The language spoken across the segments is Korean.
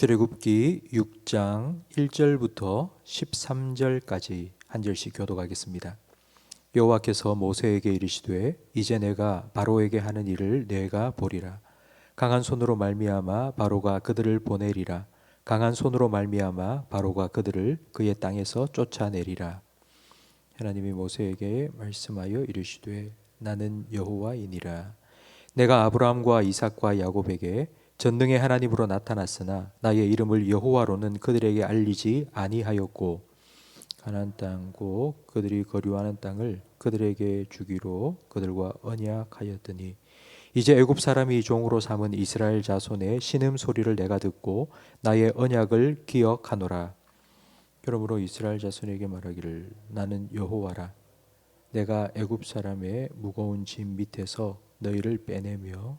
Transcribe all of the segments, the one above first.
출애굽기 6장 1절부터 13절까지 한 절씩 교독하겠습니다. 여호와께서 모세에게 이르시되 이제 내가 바로에게 하는 일을 내가 보리라. 강한 손으로 말미암아 바로가 그들을 보내리라. 강한 손으로 말미암아 바로가 그들을 그의 땅에서 쫓아내리라. 하나님이 모세에게 말씀하여 이르시되 나는 여호와이니라. 내가 아브라함과 이삭과 야곱에게 전능의 하나님으로 나타났으나 나의 이름을 여호와로는 그들에게 알리지 아니하였고 가나안 땅고 그들이 거류하는 땅을 그들에게 주기로 그들과 언약하였더니 이제 애굽 사람이 종으로 삼은 이스라엘 자손의 신음 소리를 내가 듣고 나의 언약을 기억하노라. 그러므로 이스라엘 자손에게 말하기를 나는 여호와라. 내가 애굽 사람의 무거운 짐 밑에서 너희를 빼내며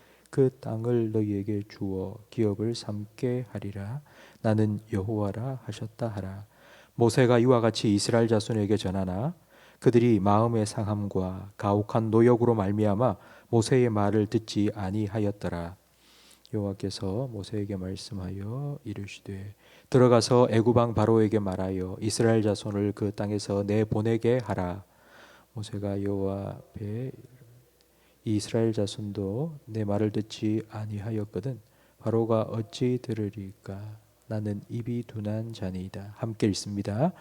그 땅을 너희에게 주어 기업을 삼게 하리라. 나는 여호와라 하셨다 하라. 모세가 이와 같이 이스라엘 자손에게 전하나 그들이 마음의 상함과 가혹한 노역으로 말미암아 모세의 말을 듣지 아니하였더라. 여호와께서 모세에게 말씀하여 이르시되 들어가서 애굽 왕 바로에게 말하여 이스라엘 자손을 그 땅에서 내 보내게 하라. 모세가 여호와 앞에 이 이스라엘 자손도 내 말을 듣지 아니하였거든. 바로가 어찌 들으리까? 나는 입이 둔한 자니이다. 함께 읽습니다.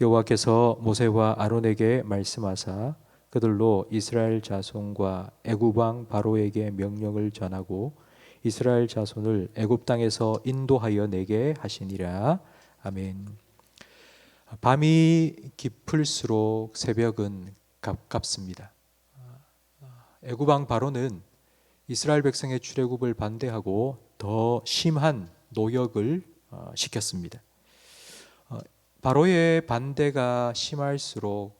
여호와께서 모세와 아론에게 말씀하사 그들로 이스라엘 자손과 애굽 왕 바로에게 명령을 전하고 이스라엘 자손을 애굽 땅에서 인도하여 내게 하시니라. 아멘. 밤이 깊을수록 새벽은 가깝습니다 애굽왕 바로는 이스라엘 백성의 출애굽을 반대하고 더 심한 노역을 어, 시켰습니다. 어, 바로의 반대가 심할수록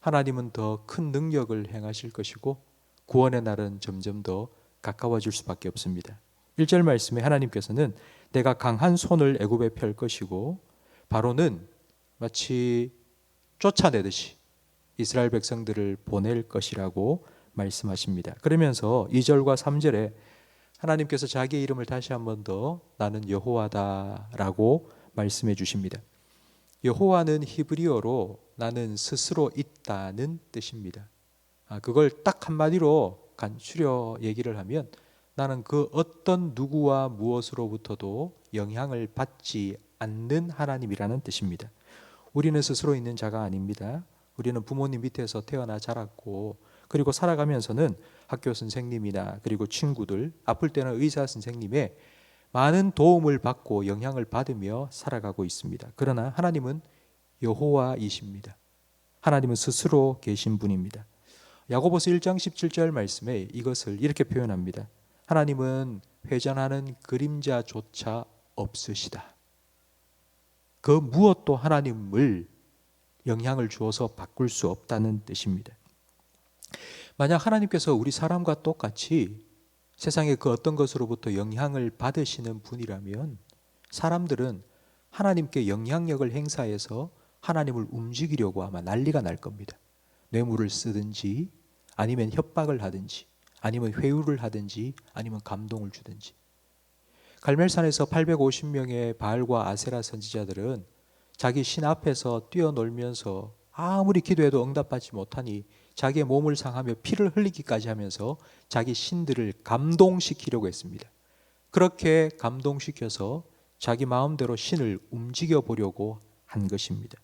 하나님은 더 큰 능력을 행하실 것이고 구원의 날은 점점 더 가까워질 수밖에 없습니다. 1절 말씀에 하나님께서는 내가 강한 손을 애굽에 펼 것이고 바로는 마치 쫓아내듯이 이스라엘 백성들을 보낼 것이라고 말씀하십니다. 그러면서 2절과 3절에 하나님께서 자기의 이름을 다시 한 번 더 나는 여호와다라고 말씀해 주십니다. 여호와는 히브리어로 나는 스스로 있다는 뜻입니다. 아, 그걸 딱 한마디로 간추려 얘기를 하면 나는 그 어떤 누구와 무엇으로부터도 영향을 받지 않는 하나님이라는 뜻입니다. 우리는 스스로 있는 자가 아닙니다. 우리는 부모님 밑에서 태어나 자랐고 그리고 살아가면서는 학교 선생님이나 그리고 친구들, 아플 때는 의사 선생님의 많은 도움을 받고 영향을 받으며 살아가고 있습니다. 그러나 하나님은 여호와이십니다. 하나님은 스스로 계신 분입니다. 야고보서 1장 17절 말씀에 이것을 이렇게 표현합니다. 하나님은 회전하는 그림자조차 없으시다. 그 무엇도 하나님을 영향을 주어서 바꿀 수 없다는 뜻입니다. 만약 하나님께서 우리 사람과 똑같이 세상의 그 어떤 것으로부터 영향을 받으시는 분이라면 사람들은 하나님께 영향력을 행사해서 하나님을 움직이려고 아마 난리가 날 겁니다. 뇌물을 쓰든지 아니면 협박을 하든지 아니면 회유를 하든지 아니면 감동을 주든지 갈멜산에서 850명의 바알과 아세라 선지자들은 자기 신 앞에서 뛰어놀면서 아무리 기도해도 응답받지 못하니 자기의 몸을 상하며 피를 흘리기까지 하면서 자기 신들을 감동시키려고 했습니다. 그렇게 감동시켜서 자기 마음대로 신을 움직여 보려고 한 것입니다.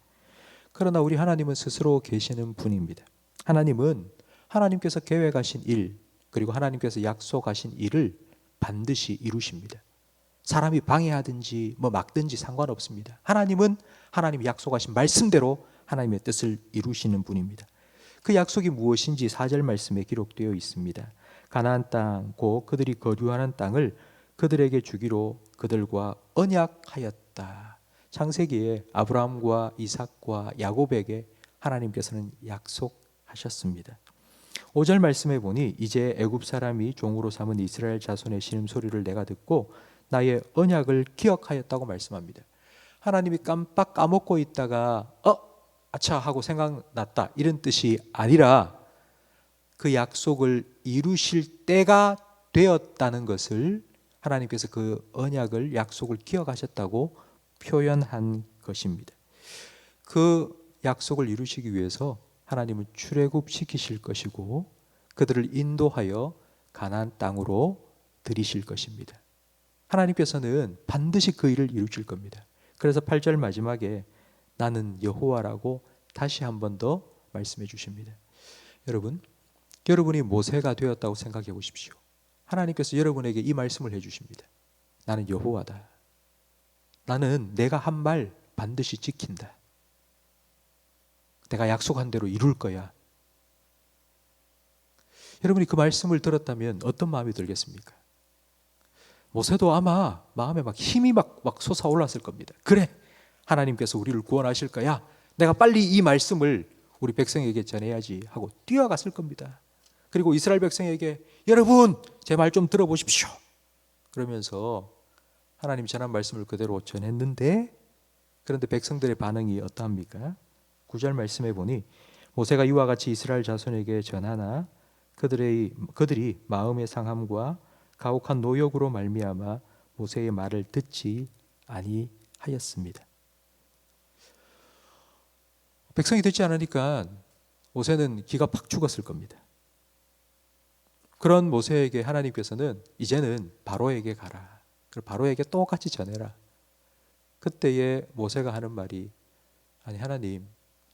그러나 우리 하나님은 스스로 계시는 분입니다. 하나님은 하나님께서 계획하신 일, 그리고 하나님께서 약속하신 일을 반드시 이루십니다. 사람이 방해하든지 뭐 막든지 상관없습니다. 하나님은 하나님이 약속하신 말씀대로 하나님의 뜻을 이루시는 분입니다. 그 약속이 무엇인지 4절 말씀에 기록되어 있습니다. 가나안 땅, 곧 그들이 거류하는 땅을 그들에게 주기로 그들과 언약하였다. 창세기에 아브라함과 이삭과 야곱에게 하나님께서는 약속하셨습니다. 5절 말씀해 보니 이제 애굽 사람이 종으로 삼은 이스라엘 자손의 신음 소리를 내가 듣고 나의 언약을 기억하였다고 말씀합니다. 하나님이 깜빡 까먹고 있다가 어 아차 하고 생각났다 이런 뜻이 아니라 그 약속을 이루실 때가 되었다는 것을 하나님께서 그 언약을 약속을 기억하셨다고 표현한 것입니다. 그 약속을 이루시기 위해서 하나님은 출애굽 시키실 것이고 그들을 인도하여 가나안 땅으로 들이실 것입니다. 하나님께서는 반드시 그 일을 이루실 겁니다. 그래서 8절 마지막에 나는 여호와라고 다시 한 번 더 말씀해 주십니다. 여러분, 여러분이 모세가 되었다고 생각해 보십시오. 하나님께서 여러분에게 이 말씀을 해 주십니다. 나는 여호와다. 나는 내가 한 말 반드시 지킨다. 내가 약속한 대로 이룰 거야. 여러분이 그 말씀을 들었다면 어떤 마음이 들겠습니까? 모세도 아마 마음에 막 힘이 막, 막 솟아올랐을 겁니다. 그래, 하나님께서 우리를 구원하실 거야. 내가 빨리 이 말씀을 우리 백성에게 전해야지 하고 뛰어갔을 겁니다. 그리고 이스라엘 백성에게 여러분 제 말 좀 들어보십시오. 그러면서 하나님 전한 말씀을 그대로 전했는데 그런데 백성들의 반응이 어떠합니까? 9절 말씀해 보니 모세가 이와 같이 이스라엘 자손에게 전하나 그들의 그들이 마음의 상함과 가혹한 노역으로 말미암아 모세의 말을 듣지 아니하였습니다. 백성이 듣지 않으니까 모세는 기가 팍 죽었을 겁니다. 그런 모세에게 하나님께서는 이제는 바로에게 가라. 그리고 바로에게 똑같이 전해라. 그때에 모세가 하는 말이 아니 하나님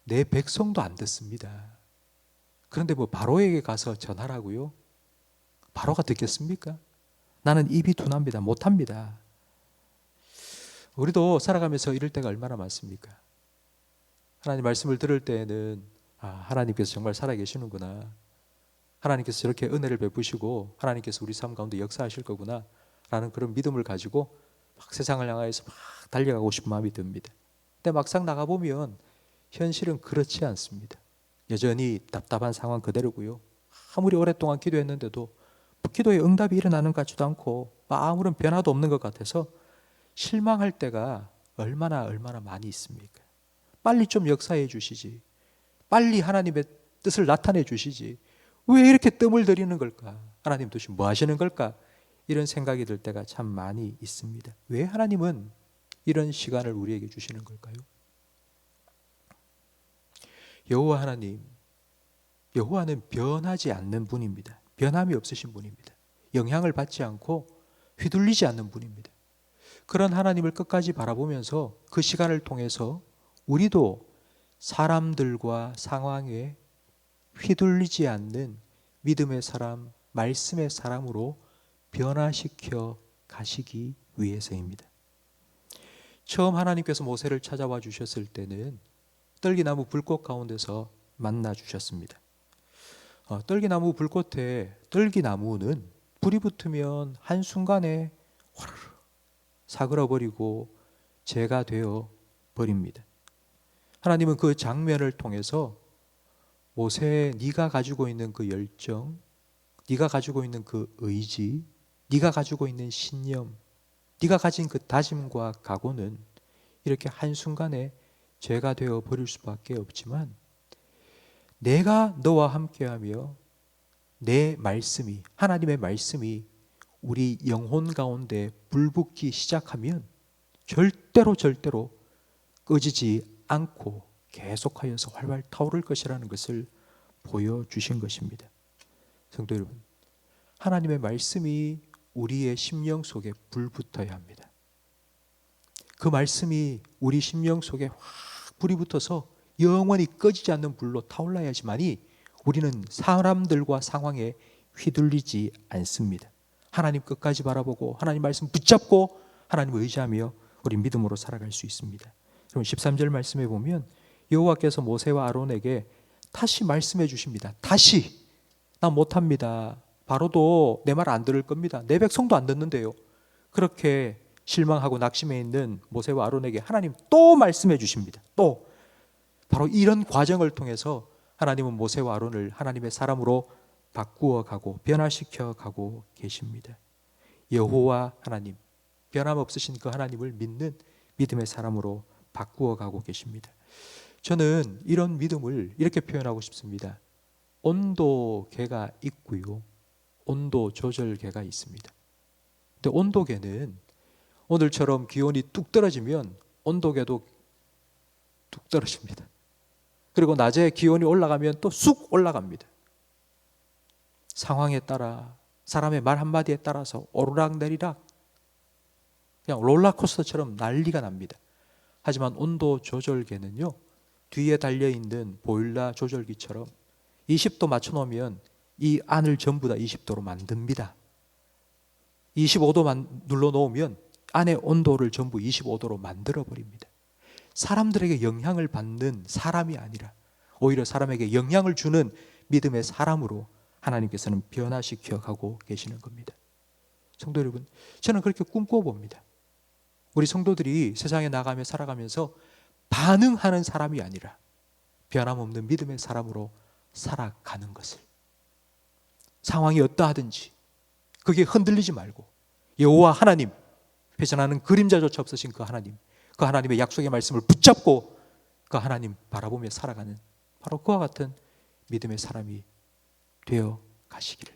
내 백성도 안 듣습니다. 그런데 뭐 바로에게 가서 전하라고요? 바로가 듣겠습니까? 나는 입이 둔합니다. 못합니다. 우리도 살아가면서 이럴 때가 얼마나 많습니까? 하나님 말씀을 들을 때에는 아, 하나님께서 정말 살아계시는구나. 하나님께서 저렇게 은혜를 베푸시고 하나님께서 우리 삶 가운데 역사하실 거구나. 라는 그런 믿음을 가지고 막 세상을 향하여서 막 달려가고 싶은 마음이 듭니다. 근데 막상 나가보면 현실은 그렇지 않습니다. 여전히 답답한 상황 그대로고요. 아무리 오랫동안 기도했는데도 기도의 응답이 일어나는 것 같지도 않고 아무런 변화도 없는 것 같아서 실망할 때가 얼마나 얼마나 많이 있습니까? 빨리 좀 역사해 주시지. 빨리 하나님의 뜻을 나타내 주시지. 왜 이렇게 뜸을 들이는 걸까? 하나님 도대체 뭐 하시는 걸까? 이런 생각이 들 때가 참 많이 있습니다. 왜 하나님은 이런 시간을 우리에게 주시는 걸까요? 여호와 하나님, 여호와는 변하지 않는 분입니다. 변함이 없으신 분입니다. 영향을 받지 않고 휘둘리지 않는 분입니다. 그런 하나님을 끝까지 바라보면서 그 시간을 통해서 우리도 사람들과 상황에 휘둘리지 않는 믿음의 사람, 말씀의 사람으로 변화시켜 가시기 위해서입니다. 처음 하나님께서 모세를 찾아와 주셨을 때는 떨기나무 불꽃 가운데서 만나 주셨습니다. 어, 떨기나무 불꽃에 떨기나무는 불이 붙으면 한 순간에 화르르 사그러 버리고 재가 되어 버립니다. 하나님은 그 장면을 통해서 모세 네가 가지고 있는 그 열정, 네가 가지고 있는 그 의지, 네가 가지고 있는 신념, 네가 가진 그 다짐과 각오는 이렇게 한순간에 죄가 되어 버릴 수밖에 없지만 내가 너와 함께하며 내 말씀이 하나님의 말씀이 우리 영혼 가운데 불붙기 시작하면 절대로 절대로 꺼지지 않고 계속하여서 활활 타오를 것이라는 것을 보여주신 것입니다. 성도 여러분, 하나님의 말씀이 우리의 심령 속에 불붙어야 합니다. 그 말씀이 우리 심령 속에 확 불이 붙어서 영원히 꺼지지 않는 불로 타올라야지만이 우리는 사람들과 상황에 휘둘리지 않습니다. 하나님 끝까지 바라보고 하나님 말씀 붙잡고 하나님 의지하며 우리 믿음으로 살아갈 수 있습니다. 여러분 13절 말씀에 보면 여호와께서 모세와 아론에게 다시 말씀해 주십니다. 다시 나 못합니다. 바로도 내 말 안 들을 겁니다. 내 백성도 안 듣는데요. 그렇게 실망하고 낙심해 있는 모세와 아론에게 하나님 또 말씀해 주십니다. 또 바로 이런 과정을 통해서 하나님은 모세와 아론을 하나님의 사람으로 바꾸어 가고 변화시켜 가고 계십니다. 여호와 하나님 변함없으신 그 하나님을 믿는 믿음의 사람으로 바꾸어 가고 계십니다. 저는 이런 믿음을 이렇게 표현하고 싶습니다. 온도계가 있고요. 온도 조절계가 있습니다. 근데 온도계는 오늘처럼 기온이 뚝 떨어지면 온도계도 뚝 떨어집니다. 그리고 낮에 기온이 올라가면 또 쑥 올라갑니다. 상황에 따라 사람의 말 한마디에 따라서 오르락 내리락 그냥 롤러코스터처럼 난리가 납니다. 하지만 온도 조절계는요. 뒤에 달려 있는 보일러 조절기처럼 20도 맞춰 놓으면 이 안을 전부 다 20도로 만듭니다. 25도만 눌러 놓으면 안의 온도를 전부 25도로 만들어 버립니다. 사람들에게 영향을 받는 사람이 아니라 오히려 사람에게 영향을 주는 믿음의 사람으로 하나님께서는 변화시켜 가고 계시는 겁니다. 성도 여러분, 저는 그렇게 꿈꿔 봅니다. 우리 성도들이 세상에 나가며 살아가면서 반응하는 사람이 아니라 변함없는 믿음의 사람으로 살아가는 것을 상황이 어떠하든지 그게 흔들리지 말고 여호와 하나님 회전하는 그림자조차 없으신 그 하나님 그 하나님의 약속의 말씀을 붙잡고 그 하나님 바라보며 살아가는 바로 그와 같은 믿음의 사람이 되어 가시기를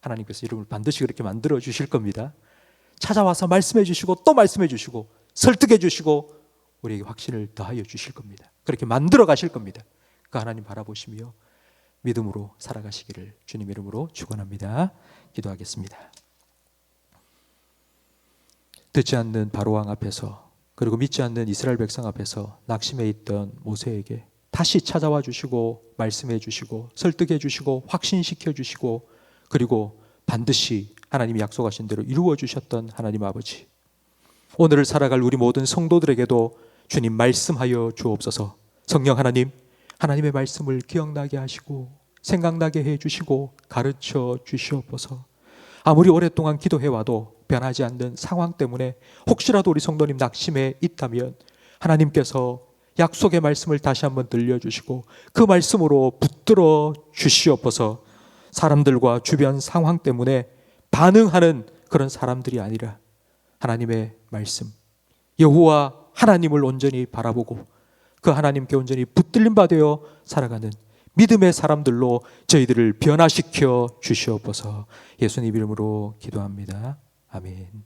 하나님께서 이름을 반드시 그렇게 만들어 주실 겁니다. 찾아와서 말씀해 주시고 또 말씀해 주시고 설득해 주시고 우리에게 확신을 더하여 주실 겁니다. 그렇게 만들어 가실 겁니다. 그 하나님 바라보시며 믿음으로 살아가시기를 주님 이름으로 축원합니다. 기도하겠습니다. 듣지 않는 바로 왕 앞에서 그리고 믿지 않는 이스라엘 백성 앞에서 낙심해 있던 모세에게 다시 찾아와 주시고 말씀해 주시고 설득해 주시고 확신시켜 주시고 그리고 반드시 하나님이 약속하신 대로 이루어 주셨던 하나님 아버지. 오늘을 살아갈 우리 모든 성도들에게도 주님 말씀하여 주옵소서. 성령 하나님, 하나님의 말씀을 기억나게 하시고 생각나게 해 주시고 가르쳐 주시옵소서. 아무리 오랫동안 기도해 와도 변하지 않는 상황 때문에 혹시라도 우리 성도님 낙심해 있다면 하나님께서 약속의 말씀을 다시 한번 들려주시고 그 말씀으로 붙들어 주시옵소서 사람들과 주변 상황 때문에 반응하는 그런 사람들이 아니라 하나님의 말씀 여호와 하나님을 온전히 바라보고 그 하나님께 온전히 붙들림 받아 살아가는 믿음의 사람들로 저희들을 변화시켜 주시옵소서 예수님 이름으로 기도합니다. 아멘.